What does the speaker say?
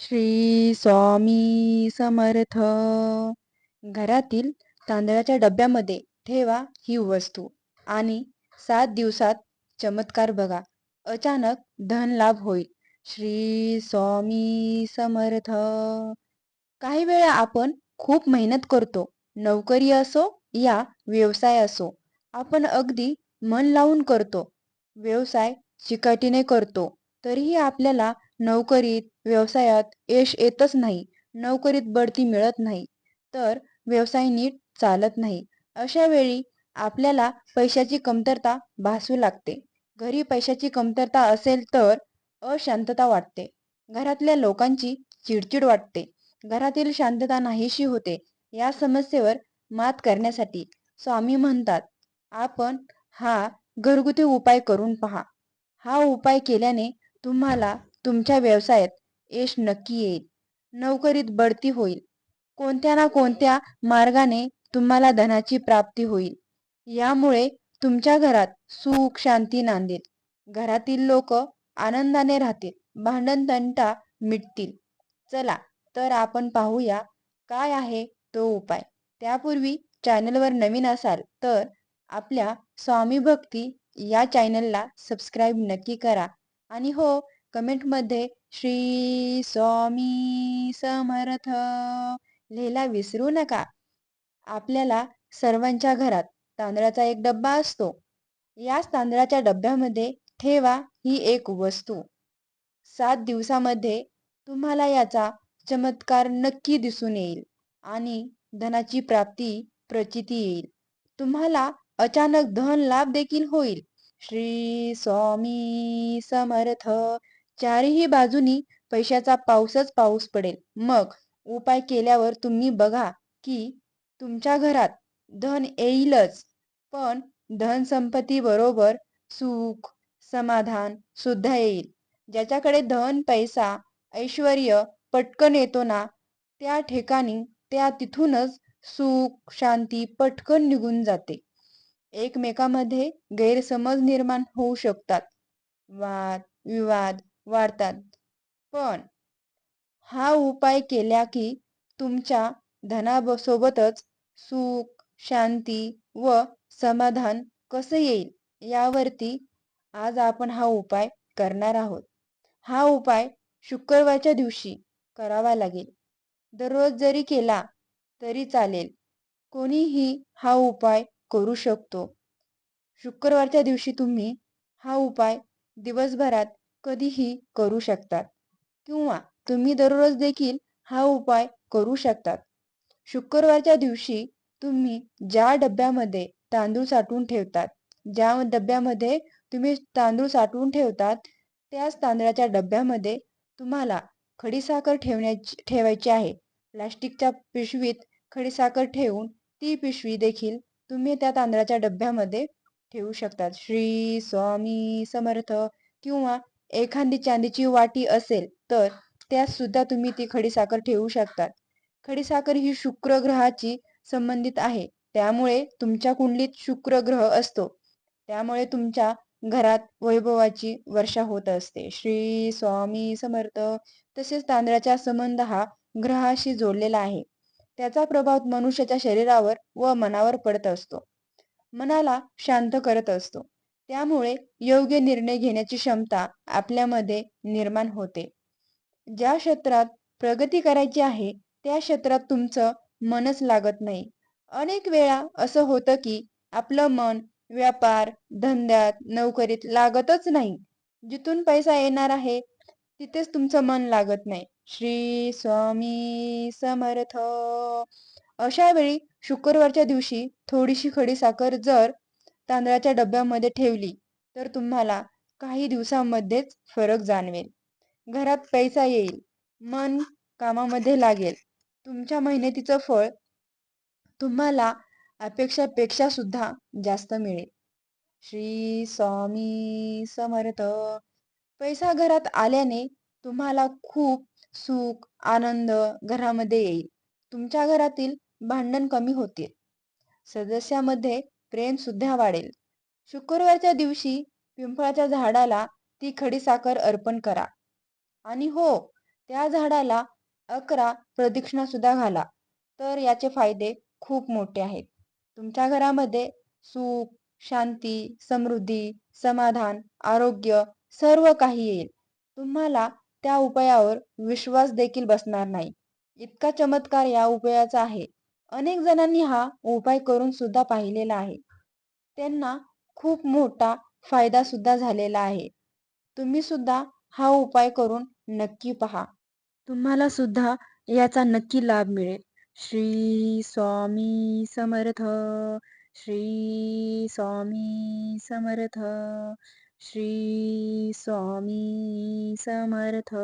श्री स्वामी समर्थ. घरातील तांदळाच्या डब्यामध्ये ठेवा ही वस्तू आणि सात दिवसात चमत्कार बघा. अचानक धन लाभ होईल. श्री स्वामी समर्थ. काही वेळा आपण खूप मेहनत करतो. नोकरी असो या व्यवसाय असो. आपण अगदी मन लावून करतो. व्यवसाय चिकाटीने करतो. तरीही आपल्याला नोकरीत व्यवसायात यश येतच नाही नोकरीत बढती मिळत नाही तर व्यवसाय नीट चालत नाही. अशा वेळी आपल्याला पैशाची कमतरता भासू लागते. घरी पैशाची कमतरता असेल तर अशांतता वाटते. घरातल्या लोकांची चिडचिड वाटते. घरातील शांतता नाहीशी होते. या समस्येवर मात करण्यासाठी स्वामी म्हणतात आपण हा घरगुती उपाय करून पहा. हा उपाय केल्याने तुम्हाला तुमच्या व्यवसायात यश नक्की येईल. नोकरीत बढती होईल. कोणत्या ना कोणत्या मार्गाने तुम्हाला धनाची प्राप्ती होईल. यामुळे तुमच्या घरात सुख शांती नांदेल. घरातील लोक आनंदाने राहतील. भांडण तंटा मिटतील. चला तर आपण पाहूया काय आहे तो उपाय. त्यापूर्वी चॅनलवर नवीन असाल तर आपल्या स्वामी भक्ती या चॅनलला सबस्क्राईब नक्की करा. आणि हो कमेंटमध्ये श्री स्वामी समर्थ. लिहिला विसरू नका. आपल्याला सर्वांच्या घरात तांदळाचा एक डब्बा असतो. याच तांदळाच्या डब्यामध्ये ठेवा ही एक वस्तू. सात दिवसामध्ये तुम्हाला याचा चमत्कार नक्की दिसून येईल आणि धनाची प्राप्ती प्रचिती येईल. तुम्हाला अचानक धन लाभ देखील होईल. श्री स्वामी समर्थ. चारही बाजूनी पैशाचा पाऊसच पाऊस पडेल. मग उपाय केल्यावर तुम्ही बघा की तुमच्या घरात धन येईलच. पण धन संपत्ती बरोबर सुख समाधान सुद्धा येईल. ज्याच्याकडे धन पैसा ऐश्वर पटकन येतो ना त्या ठिकाणी त्या तिथूनच सुख शांती पटकन निघून जाते. एकमेकामध्ये गैरसमज निर्माण होऊ शकतात. वाद विवाद वाढतात. पण हा उपाय केल्या की तुमच्या धनासोबतच सुख शांती व समाधान कसं येईल यावरती आज आपण हा उपाय करणार आहोत. हा उपाय शुक्रवारच्या दिवशी करावा लागेल. दररोज जरी केला तरी चालेल. कोणीही हा उपाय करू शकतो. शुक्रवारच्या दिवशी तुम्ही हा उपाय दिवसभरात कधीही करू शकतात किंवा तुम्ही दररोज देखील हा उपाय करू शकतात. शुक्रवारच्या दिवशी तुम्ही ज्या डब्यामध्ये तांदूळ साठवून ठेवतात ज्या डब्यामध्ये तुम्ही तांदूळ साठवून ठेवतात त्याच तांदळाच्या डब्यामध्ये तुम्हाला खडीसाखर ठेवण्याची ठेवायची आहे. प्लास्टिकच्या पिशवीत खडीसाखर ठेवून ती पिशवी देखील तुम्ही त्या तांदळाच्या डब्यामध्ये ठेवू शकतात. श्री स्वामी समर्थ किंवा एखादी चांदीची वाटी असेल तर त्यात सुद्धा तुम्ही ती खडीसाखर ठेवू शकतात खडीसाखर ही शुक्र ग्रहाची संबंधित आहे. त्यामुळे तुमच्या कुंडलीत शुक्र ग्रह असतो. त्यामुळे तुमच्या घरात वैभवाची वर्षा होत असते. श्री स्वामी समर्थ. तसेच तांदळाचा संबंध हा ग्रहाशी जोडलेला आहे. त्याचा प्रभाव मनुष्याच्या शरीरावर व मनावर पडत असतो. मनाला शांत करत असतो. त्यामुळे योग्य निर्णय घेण्याची क्षमता आपल्यामध्ये निर्माण होते. ज्या क्षेत्रात प्रगती करायची आहे त्या क्षेत्रात तुमचं मनच लागत नाही. अनेक वेळा असं होतं की आपलं मन व्यापार धंद्यात नोकरीत लागतच नाही. जिथून पैसा येणार आहे तिथेच तुमचं मन लागत नाही. श्री स्वामी समर्थ. अशा वेळी शुक्रवारच्या दिवशी थोडीशी खडीसाखर जर तांदळाच्या डब्यामध्ये ठेवली तर तुम्हाला काही दिवसांमध्येच फरक जाणवेल. घरात पैसा येईल मन कामामध्ये लागेल. तुमच्या मेहनतीचं फळ तुम्हाला अपेक्षापेक्षा सुद्धा जास्त मिळेल. श्री स्वामी समर्थ. पैसा घरात आल्याने तुम्हाला खूप सुख आनंद घरामध्ये येईल. तुमच्या घरातील भांडण कमी होतील. सदस्यामध्ये प्रेम सुद्धा वाढेल. शुक्रवारच्या दिवशी पिंपळाच्या झाडाला ती खडीसाखर अर्पण करा. आणि हो त्या झाडाला अकरा प्रदक्षिणा सुद्धा घाला. तर याचे फायदे खूप मोठे आहेत. तुमच्या घरामध्ये सुख शांती समृद्धी समाधान आरोग्य सर्व काही येईल. तुम्हाला त्या उपायावर विश्वास देखील बसणार नाही. इतका चमत्कार या उपायाचा आहे. अनेक जणांनी हा उपाय करून सुद्धा पाहिलेला आहे. त्यांना खूप मोठा फायदा सुद्धा झालेला आहे. तुम्ही सुद्धा हा उपाय करून नक्की पहा. तुम्हाला सुद्धा याचा नक्की लाभ मिळेल. श्री स्वामी समर्थ श्री स्वामी समर्थ श्री स्वामी समर्थ.